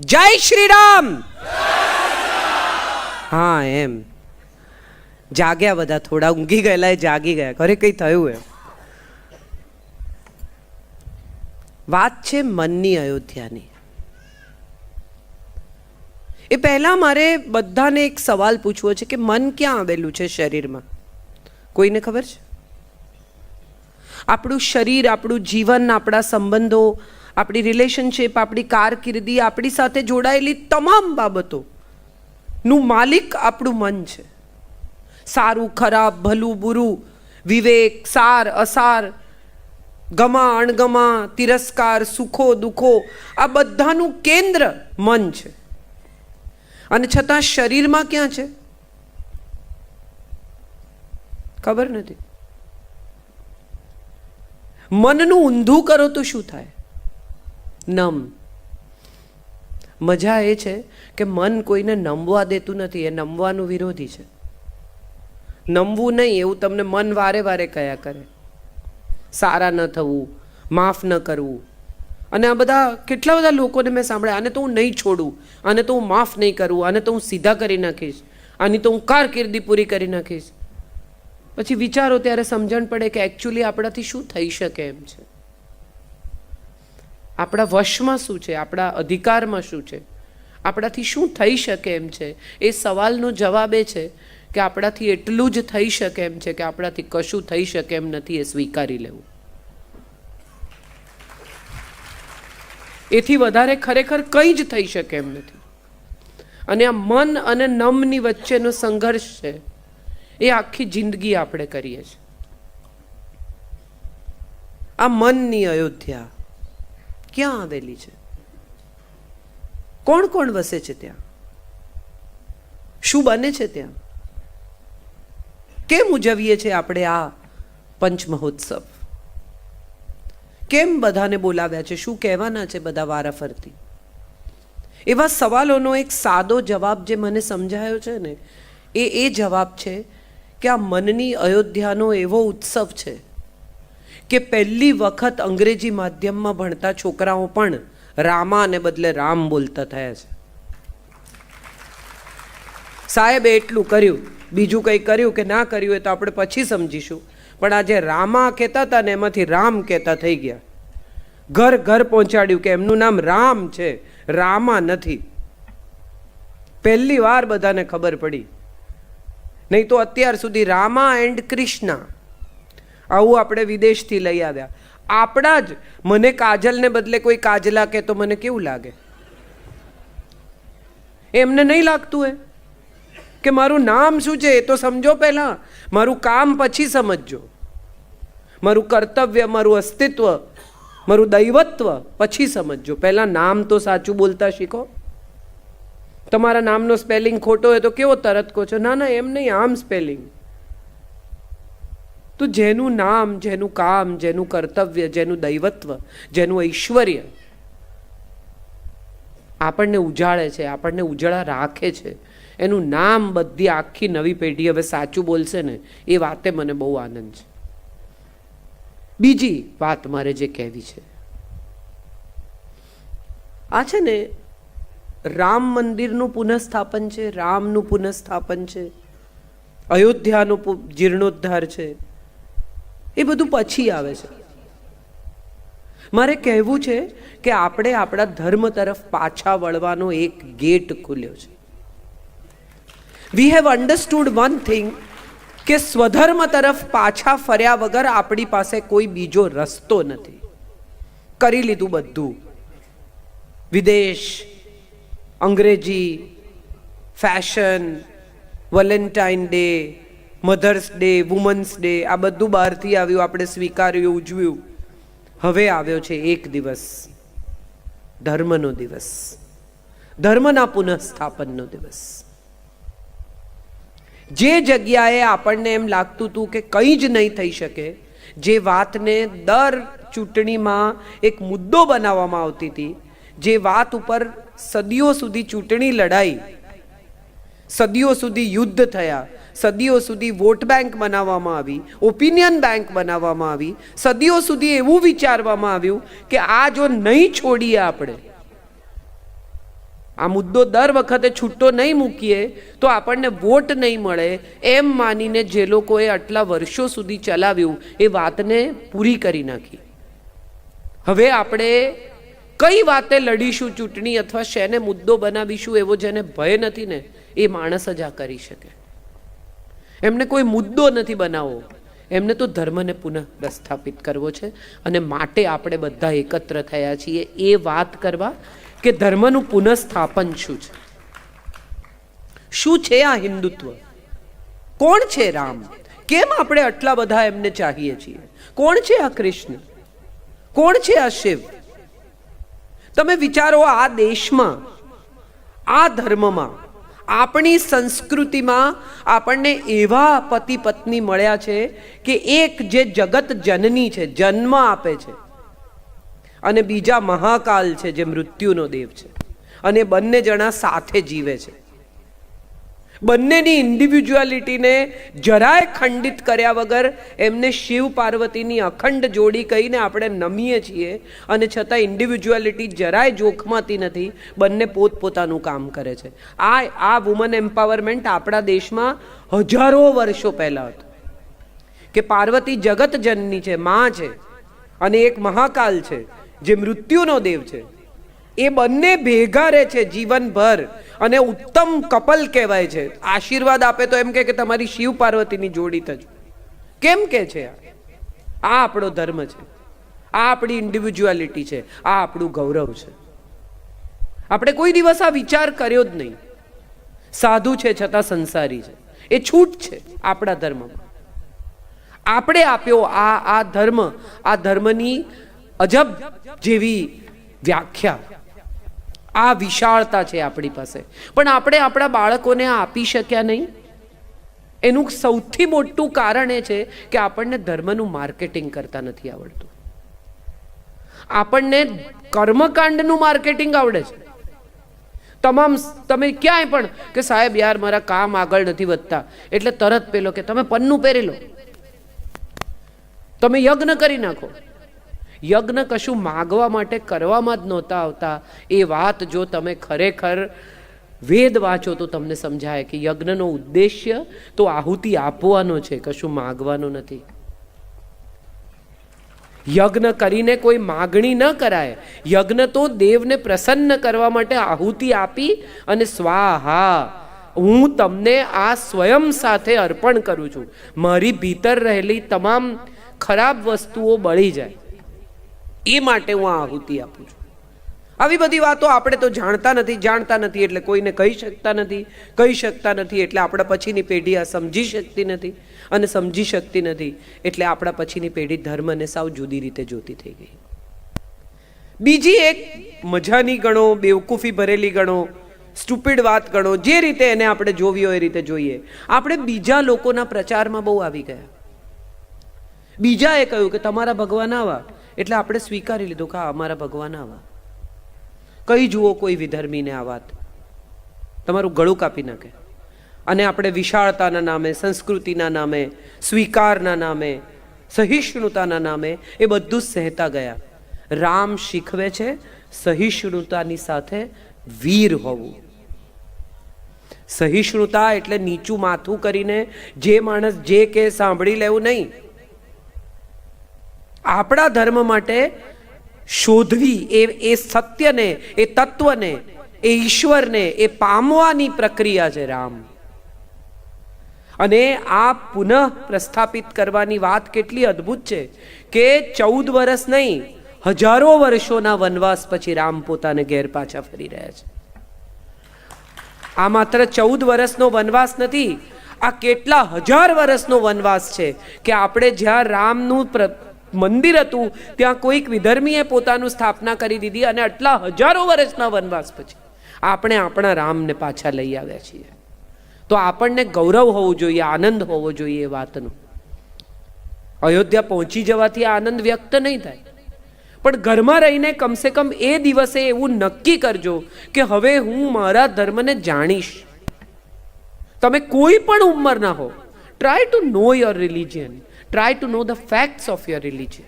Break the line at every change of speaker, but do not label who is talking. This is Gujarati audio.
જય શ્રી રામ હા, એમ. જાગ્યા બધા, થોડા ઊંઘી ગયેલા એ જાગી ગયા. ઘરે કઈ થયું એમ. વાત છે મનની અયોધ્યાની. એ પહેલાં મારે બધાને એક સવાલ પૂછવો છે કે મન ક્યાં આવેલું છે શરીરમાં? કોઈને ખબર છે? આપણું શરીર, આપણું જીવન, આપણા સંબંધો આપણી રિલેશનશિપ આપણી કારકિર્દી, આપણી સાથે જોડાયેલી તમામ બાબતો નું માલિક આપણું મન છે. સારું, ખરાબ, ભલું, બુરું, વિવેક, સાર, અસાર, ગમા, અણગમા, તિરસ્કાર, સુખો, દુઃખો, આ બધાનું કેન્દ્ર મન છે. અને છતાં શરીરમાં ક્યાં છે? ખબર નથી. મનનું ઊંધું કરો તો શું થાય? નમ. મજા એ છે કે મન કોઈને નમવા દેતું નથી, એ નમવાનું વિરોધી છે. નમવું નહીં એવું તમને મન વારે વારે કયા કરે. સારા ન થવું, માફ ન કરવું. અને આ બધા કેટલા બધા લોકોને મેં સાંભળ્યા, આને તો હું નહીં છોડું, આને તો હું માફ નહીં કરું, આને તો હું સીધા કરી નાખીશ, આની તો હું કારકિર્દી પૂરી કરી નાખીશ. પછી વિચારો ત્યારે સમજણ પડે કે એકચ્યુઅલી આપણાથી શું થઈ શકે એમ છે. આપણા વશમાં શું છે? આપણા અધિકારમાં શું છે? આપણાથી શું થઈ શકે એમ છે? એ સવાલનો જવાબ એ છે કે આપણાથી એટલું જ થઈ શકે એમ છે કે આપણાથી કશું થઈ શકે એમ નથી એ સ્વીકારી લેવું. એથી વધારે ખરેખર કંઈ જ થઈ શકે એમ નથી. અને આ મન અને નમની વચ્ચેનો સંઘર્ષ છે, એ આખી જિંદગી આપણે કરીએ છીએ. આ મનની અયોધ્યા ક્યાં આવેલી છે? કોણ કોણ વસે છે ત્યાં? શું બને છે ત્યાં? કેમ ઉજવીએ છીએ આપણે આ પંચ કેમ બધાને બોલાવ્યા છે? શું કહેવાના છે બધા વારાફરતી? એવા સવાલોનો એક સાદો જવાબ જે મને સમજાયો છે ને, એ એ જવાબ છે કે આ મનની અયોધ્યાનો એવો ઉત્સવ છે કે પહેલી વખત અંગ્રેજી માધ્યમમાં ભણતા છોકરાઓ પણ રામાને બદલે રામ બોલતા થયા છે. સાહેબે એટલું કર્યું, બીજું કંઈ કર્યું કે ના કર્યું એ તો આપણે પછી સમજીશું. પણ આજે રામા કહેતા હતા ને એમાંથી રામ કહેતા થઈ ગયા. ઘર ઘર પહોંચાડ્યું કે એમનું નામ રામ છે, રામા નથી. પહેલી વાર બધાને ખબર પડી. નહીં તો અત્યાર સુધી રામા એન્ડ કૃષ્ણા આવું આપણે વિદેશથી લઈ આવ્યા. આપણા જ મને કાજલને બદલે કોઈ કાજલા કે તો મને કેવું લાગે? એમને નહીં લાગતું એ? કે મારું નામ શું છે એ તો સમજો પહેલાં. મારું કામ પછી સમજજો. મારું કર્તવ્ય, મારું અસ્તિત્વ, મારું દૈવત્વ પછી સમજજો. પહેલાં નામ તો સાચું બોલતા શીખો. તમારા નામનો સ્પેલિંગ ખોટો હોય તો કેવો તરત કહો છો? ના ના, એમ નહીં, આમ સ્પેલિંગ. તો જેનું નામ, જેનું કામ, જેનું કર્તવ્ય, જેનું દૈવત્વ, જેનું ઐશ્વર્ય આપણને ઉજાળે છે, આપણને ઉજાળા રાખે છે. એનું નામ બધી આખી નવી પેઢી હવે સાચું બોલશે ને, એ વાતે મને બહુ આનંદ છે. બીજી વાત મારે જે કહેવી છે. આ છે ને, રામ મંદિરનું પુનઃસ્થાપન છે, રામનું પુનઃસ્થાપન છે, અયોધ્યાનો જીર્ણોદ્ધાર છે. એ બધું પછી આવે છે. મારે કહેવું છે કે આપણે આપણા ધર્મ તરફ પાછા વળવાનો એક ગેટ ખુલ્યો છે. We have understood one thing કે સ્વધર્મ તરફ પાછા ફર્યા વગર આપણી પાસે કોઈ બીજો રસ્તો નથી. કરી લીધું બધું. વિદેશ, અંગ્રેજી fashion Valentine day mother's day women's day આ બધું બહારથી આવ્યું, આપણે સ્વીકાર્યું, ઉજવ્યું. હવે આવ્યો છે એક દિવસ. ધર્મનો દિવસ. ધર્મના પુનઃસ્થાપનનો દિવસ. જે જગ્યાએ આપણને એમ લાગતું હતું કે કંઈ જ નહીં થઈ શકે, જે વાતને દર ચૂંટણીમાં એક મુદ્દો બનાવવામાં આવતી હતી, જે વાત ઉપર સદીઓ સુધી ચૂંટણી લડાઈ, સદીઓ સુધી યુદ્ધ થયા સદીઓ સુધી વોટ બેંક બનાવવામાં આવી ઓપિનિયન બેંક બનાવવામાં આવી, સદીઓ સુધી એવું વિચારવામાં આવ્યું કે આ જો નહીં છોડીએ આપણે, આ મુદ્દો દર વખતે છૂટો નહીં મૂકીએ, તો આપણને વોટ નહીં મળે, એમ માનીને જે લોકોએ આટલા વર્ષો સુધી ચલાવ્યું, એ વાતને પૂરી કરી નાખી. હવે આપણે કઈ વાતે લડીશું ચૂંટણી અથવા શેને મુદ્દો બનાવીશું એવો જેને ભય નથી ને, એ માણસ જ આ કરી શકે. એમને કોઈ મુદ્દો નથી બનાવવો. એમને તો ધર્મને પુનઃ પ્રસ્થાપિત કરવો છે અને માટે આપણે બધા એકત્ર થયા છીએ એ વાત કરવા કે ધર્મનું પુનઃસ્થાપન શું છે? શું છે આ હિન્દુત્વ? કોણ છે રામ? કેમ આપણે આટલા બધા એમને ચાહીએ છીએ? કોણ છે આ કૃષ્ણ? કોણ છે આ શિવ? તમે વિચારો આ દેશમાં, આ ધર્મમાં આપણી સંસ્કૃતિમાં આપણને એવા પતિ પત્ની મળ્યા છે કે એક જે જગત જનની છે, જન્મ આપે છે. અને બીજા મહાકાલ છે જે મૃત્યુનો દેવ છે. અને બંને જણા સાથે જીવે છે. બંનેની ઇન્ડિવિજ્યુઆલિટીને જરાય ખંડિત કર્યા વગર એમને શિવ પાર્વતીની અખંડ જોડી કહીને આપણે નમીએ છીએ અને છતાં ઇન્ડિવિજ્યુઆલિટી જરાય જોખમાતી નથી, બંને પોતપોતાનું કામ કરે છે. આ આ વુમન એમ્પાવરમેન્ટ આપણા દેશમાં હજારો વર્ષો પહેલાં હતું. કે પાર્વતી જગત જનની છે, મા છે અને એક મહાકાલ છે, જે મૃત્યુનો દેવ છે. એ બંને ભેગા રહે છે જીવનભર. અને ઉત્તમ કપલ કહેવાય છે. આશીર્વાદ આપે તો એમ કે તમારી શિવ પાર્વતીની જોડી થજો. કેમ કે છે આ? આપણો ધર્મ છે. આ આપણી ઇન્ડિવિજ્યુઆલિટી છે. આ આપણું ગૌરવ છે. આપણે કોઈ દિવસ આ વિચાર કર્યો જ નહીં. સાધુ છે છતાં સંસારી છે. એ છૂટ છે આપણા ધર્મમાં. આપણે આપ્યો આ આ ધર્મ, આ ધર્મની અજબ જેવી વ્યાખ્યા. આ વિશાળતા છે આપણી પાસે. પણ આપણે આપણા બાળકોને આ આપી શક્યા નહીં? એનું સૌથી મોટું કારણ એ છે કે આપણને ધર્મનું માર્કેટિંગ કરતા નથી આવડતું. આપણને કર્મકાંડનું માર્કેટિંગ આવડે છે. તમામ તમે ક્યાંય પણ કે સાહેબ યાર મારા કામ આગળ નથી વધતા, એટલે તરત પેલો કે તમે પન્નું પહેરી લો. તમે યજ્ઞ કરી નાખો. યજ્ઞ કશું માગવા માટે કરવામાં જ નહોતા આવતા. એ વાત જો તમે ખરેખર વેદ વાંચો તો તમને સમજાય કે યજ્ઞનો ઉદ્દેશ્ય તો આહુતિ આપવાનો છે, કશું માગવાનું નથી. યજ્ઞ કરીને કોઈ માગણી ન કરાય. યજ્ઞ તો દેવને પ્રસન્ન કરવા માટે આહુતિ આપી અને સ્વાહા, હું તમને આ સ્વયં સાથે અર્પણ કરું છું. મારી ભીતર રહેલી તમામ ખરાબ વસ્તુઓ બળી જાય. એ માટે હું આ આહુતિ આપું છું. આવી બધી વાતો આપણે તો જાણતા નથી જાણતા નથી એટલે કોઈને કહી શકતા નથી, કહી શકતા નથી એટલે આપણા પછીની પેઢી આ સમજી શકતી નથી અને સમજી શકતી નથી એટલે આપણા પછીની પેઢી ધર્મને સાવ જુદી રીતે જોતી થઈ ગઈ. બીજી એક મજાની ગણો, બેવકૂફી ભરેલી ગણો, સ્ટુપિડ વાત ગણો, જે રીતે એને આપણે જોવી હોય એ રીતે જોઈએ. આપણે બીજા લોકોના પ્રચારમાં બહુ આવી ગયા. બીજાએ કહ્યું કે તમારા ભગવાન આવા. એટલે આપણે સ્વીકારી લીધું કે અમારા ભગવાન આવા. કઈ જુઓ કોઈ વિધર્મીને આ વાત. તમારું ગળું કાપી નાખે. અને આપણે વિશાળતાના નામે, સંસ્કૃતિના નામે, સ્વીકારના નામે, સહિષ્ણુતાના નામે એ બધું જ સહેતા ગયા. રામ શીખવે છે સહિષ્ણુતાની સાથે વીર હોવું. સહિષ્ણુતા એટલે નીચું માથું કરીને જે માણસ જે કે સાંભળી લેવું નહીં. આપણા ધર્મ માટે શોધવી એ એ સત્યને, એ તત્વને, એ ઈશ્વરને, એ પામવાની પ્રક્રિયા છે રામ. અને આ પુનઃ પ્રસ્થાપિત કરવાની વાત કેટલી અદ્ભુત છે કે ચૌદ વર્ષ નહીં, હજારો વર્ષોના વનવાસ પછી રામ પોતાને ઘેર પાછા ફરી રહ્યા છે. આ માત્ર ચૌદ વર્ષનો વનવાસ નથી, આ કેટલા હજાર વર્ષનો વનવાસ છે કે આપણે જ્યાં રામનું મંદિર હતું, ત્યાં કોઈક વિધર્મીએ પોતાનું સ્થાપના કરી દીધી અને આટલા હજારો વર્ષના વનવાસ પછી આપણે આપણા રામને પાછા લઈ આવ્યા છીએ. તો આપણને ગૌરવ હોવું જોઈએ, આનંદ હોવો જોઈએ એ વાતનો. અયોધ્યા પહોંચી જવાથી આનંદ વ્યક્ત નહીં થાય. પણ ઘરમાં રહીને કમસે કમ એ દિવસે એવું નક્કી કરજો કે હવે હું મારા ધર્મને જાણીશ. તમે કોઈ પણ ઉંમરના હો try to know your religion Try to know the facts of your religion.